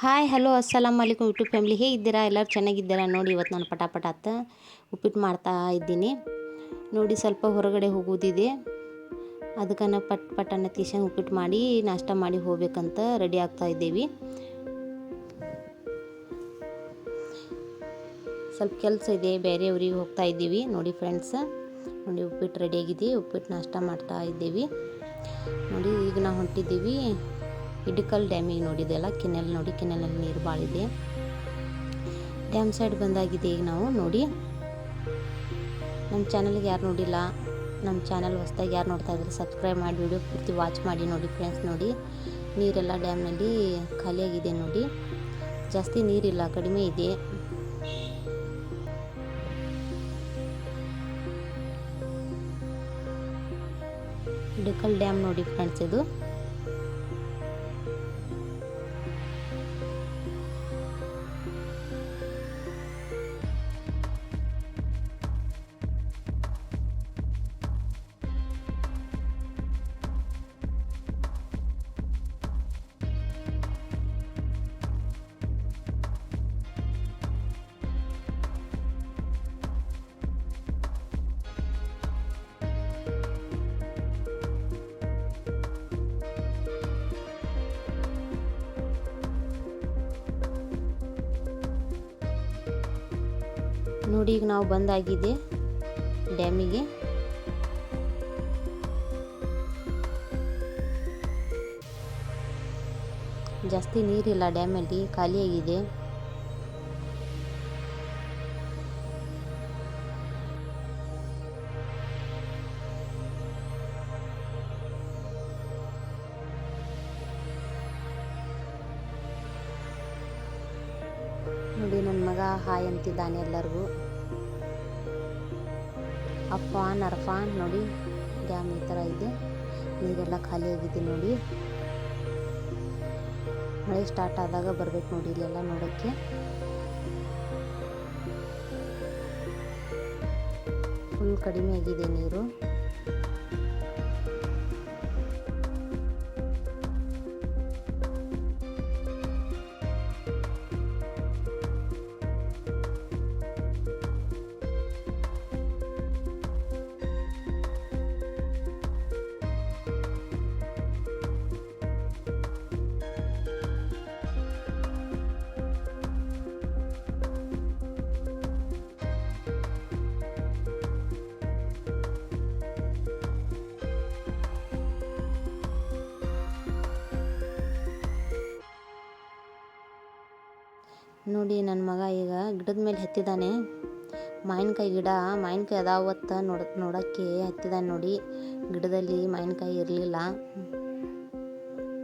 Hi, hello, ಅಸ್ಸಲಾಮ್ ಅಲೈಕುಮ್ YouTube family. ಹೇಗಿದ್ದೀರಾ ಎಲ್ಲರೂ ಚೆನ್ನಾಗಿದ್ದೀರಾ? ನೋಡಿ, ಇವತ್ತು ನಾನು ಪಟಾಪಟ ಅತ್ತ ಉಪ್ಪಿಟ್ಟು ಮಾಡ್ತಾ ಇದ್ದೀನಿ. ನೋಡಿ, ಸ್ವಲ್ಪ ಹೊರಗಡೆ ಹೋಗೋದಿದೆ. ಅದಕ್ಕೆ ನಾವು ಪಟ್ ಪಟ್ ಅನ್ನ ಉಪ್ಪಿಟ್ಟು ಮಾಡಿ, ನಾಷ್ಟ ಮಾಡಿ ಹೋಗ್ಬೇಕಂತ ರೆಡಿ ಆಗ್ತಾ ಇದ್ದೀವಿ. ಸ್ವಲ್ಪ ಕೆಲಸ ಇದೆ, ಬೇರೆ ಊರಿಗೆ ಹೋಗ್ತಾ ಇದ್ದೀವಿ. ನೋಡಿ ಫ್ರೆಂಡ್ಸ್ ನೋಡಿ, ಉಪ್ಪಿಟ್ಟು ರೆಡಿಯಾಗಿದೆ ಉಪ್ಪಿಟ್ಟು ನಾಷ್ಟ ಮಾಡ್ತಾ ಇದ್ದೀವಿ. ನೋಡಿ, ಈಗ ನಾವು ಹೊಂಟಿದ್ದೀವಿ. ಇಡಕಲ್ ಡ್ಯಾಮಿಗೆ ನೋಡಿದೆಲ್ಲ ಕೆನೆಲ್ ನೋಡಿ, ಕೆನೆಲಲ್ಲಿ ನೀರು ಭಾಳಿದೆ ಡ್ಯಾಮ್ ಸೈಡ್ ಬಂದಾಗಿದೆ ಈಗ ನಾವು ನೋಡಿ. ನಮ್ಮ ಚಾನಲ್ಗೆ ಯಾರು ನೋಡಿಲ್ಲ, ನಮ್ಮ ಚಾನಲ್ ಹೊಸ್ದಾಗಿ ಯಾರು ನೋಡ್ತಾ ಇದ್ರೆ ಸಬ್ಸ್ಕ್ರೈಬ್ ಮಾಡಿ, ವಿಡಿಯೋ ಪೂರ್ತಿ ವಾಚ್ ಮಾಡಿ ನೋಡಿ ಫ್ರೆಂಡ್ಸ್ ನೋಡಿ. ನೀರೆಲ್ಲ ಡ್ಯಾಮ್ನಲ್ಲಿ ಖಾಲಿಯಾಗಿದೆ ನೋಡಿ. ಜಾಸ್ತಿ ನೀರಿಲ್ಲ, ಕಡಿಮೆ ಇದೆ. ಡಿಕಲ್ ಡ್ಯಾಮ್ ನೋಡಿ ಫ್ರೆಂಡ್ಸ್ ಇದು. ನೋಡಿ ಈಗ ನಾವು ಬಂದಾಗಿದೆ ಡ್ಯಾಮಿಗೆ. ಜಾಸ್ತಿ ನೀರಿಲ್ಲ ಡ್ಯಾಮಲ್ಲಿ ಖಾಲಿಯಾಗಿದೆ. ಮಗ ಹಾಯ್ ಅಂತಿದ್ದಾನೆ ಎಲ್ಲರಿಗೂ. ಅಫಾನ್ ಅರ್ಫಾನ್ ನೋಡಿ, ಡ್ಯಾಮ್ ಈ ಥರ ಇದೆ. ನೀರೆಲ್ಲ ಖಾಲಿಯಾಗಿದೆ ನೋಡಿ. ಮಳೆ ಸ್ಟಾರ್ಟ್ ಆದಾಗ ಬರ್ಬೇಕು ನೋಡಿ ಇಲ್ಲೆಲ್ಲ ನೋಡೋಕ್ಕೆ. ಫುಲ್ ಕಡಿಮೆ ಆಗಿದೆ ನೀರು. ನೋಡಿ ನನ್ನ ಮಗ ಈಗ ಗಿಡದ ಮೇಲೆ ಹತ್ತಿದ್ದಾನೆ ಮಾವಿನಕಾಯಿ ಗಿಡ, ಮಾವಿನಕಾಯಿ ಅದಾವತ್ತ ನೋಡ, ನೋಡೋಕ್ಕೆ ಹತ್ತಿದ್ದಾನೆ ನೋಡಿ. ಗಿಡದಲ್ಲಿ ಮಾವಿನಕಾಯಿ ಇರಲಿಲ್ಲ.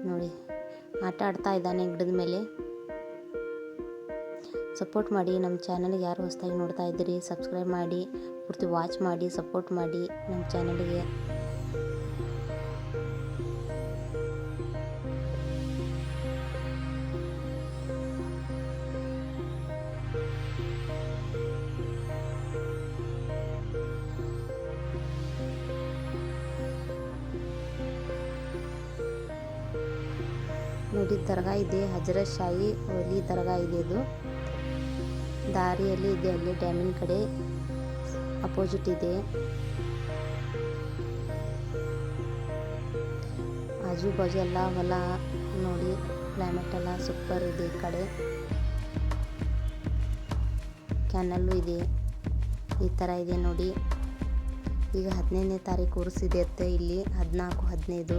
ನೋಡಿ, ಆಟ ಆಡ್ತಾ ಇದ್ದಾನೆ ಗಿಡದ ಮೇಲೆ. ಸಪೋರ್ಟ್ ಮಾಡಿ ನಮ್ಮ ಚಾನಲ್ಗೆ ಯಾರು ಹೊಸದಾಗಿ ನೋಡ್ತಾ ಇದ್ದೀರಿ ಸಬ್ಸ್ಕ್ರೈಬ್ ಮಾಡಿ, ಪೂರ್ತಿ ವಾಚ್ ಮಾಡಿ ಸಪೋರ್ಟ್ ಮಾಡಿ ನಮ್ಮ ಚಾನಲ್ಗೆ ನೋಡಿ ದರ್ಗಾ ಇದೆ ಹಜರತ್ ಶಾಹಿ ಒಲಿ ದರ್ಗಾ ಇದೆ. ಇದು ದಾರಿಯಲ್ಲಿ ಇದೆ, ಅಲ್ಲಿ ಡ್ಯಾಮಿನ ಕಡೆ ಅಪೋಸಿಟ್ ಇದೆ. ಆಜು ಬಾಜು ಎಲ್ಲ ಹೊಲ ನೋಡಿ ಕ್ಲೈಮೇಟ್ ಎಲ್ಲ ಸೂಪರ್ ಇದೆ ಈ ಕಡೆ. ಕ್ಯಾನಲ್ಲು ಇದೆ, ಈ ಥರ ಇದೆ ನೋಡಿ. ಈಗ ಹದಿನೈದನೇ ತಾರೀಕು ಉರ್ಸಿದೆ ಅತ್ತೆ ಇಲ್ಲಿ, ಹದಿನಾಲ್ಕು, ಹದಿನೈದು.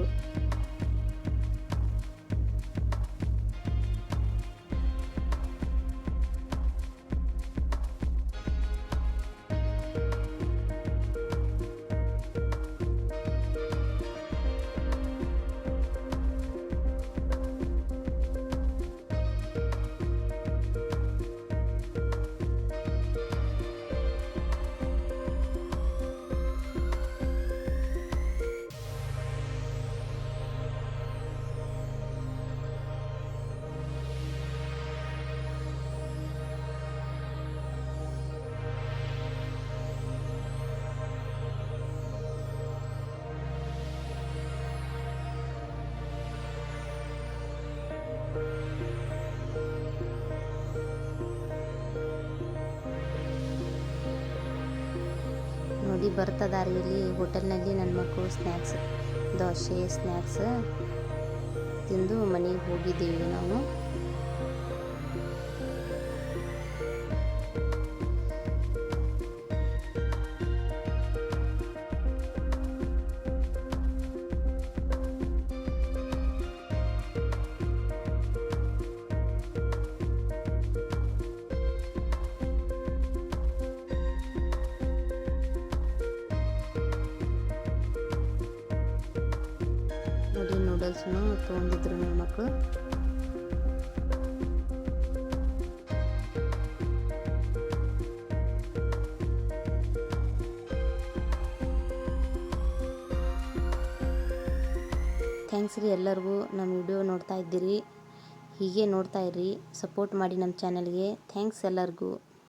ಇಲ್ಲಿ ಬರ್ತಾ ದಾರಿಯಲ್ಲಿ ಹೋಟೆಲ್ನಲ್ಲಿ ನನ್ನ ಮಕ್ಕಳು ಸ್ನ್ಯಾಕ್ಸ್ ದೋಸೆ ಸ್ನ್ಯಾಕ್ಸ್ ತಿಂದು ಮನೆಗೆ ಹೋಗಿದ್ದೀವಿ ನಾವು. ನೋಡಿ ನೂಡಲ್ಸ್ನು ತೊಗೊಂಡಿದ್ರು ನನ್ನ ಮಕ್ಕಳು ಥ್ಯಾಂಕ್ಸ್ ರೀ ಎಲ್ಲರಿಗೂ ನಮ್ಮ ವಿಡಿಯೋ ನೋಡ್ತಾ ಇದ್ದೀರಿ. ಹೀಗೆ ನೋಡ್ತಾ ಇರ್ರಿ ಸಪೋರ್ಟ್ ಮಾಡಿ ನಮ್ಮ ಚಾನಲ್ಗೆ ಥ್ಯಾಂಕ್ಸ್ ಎಲ್ಲರಿಗೂ.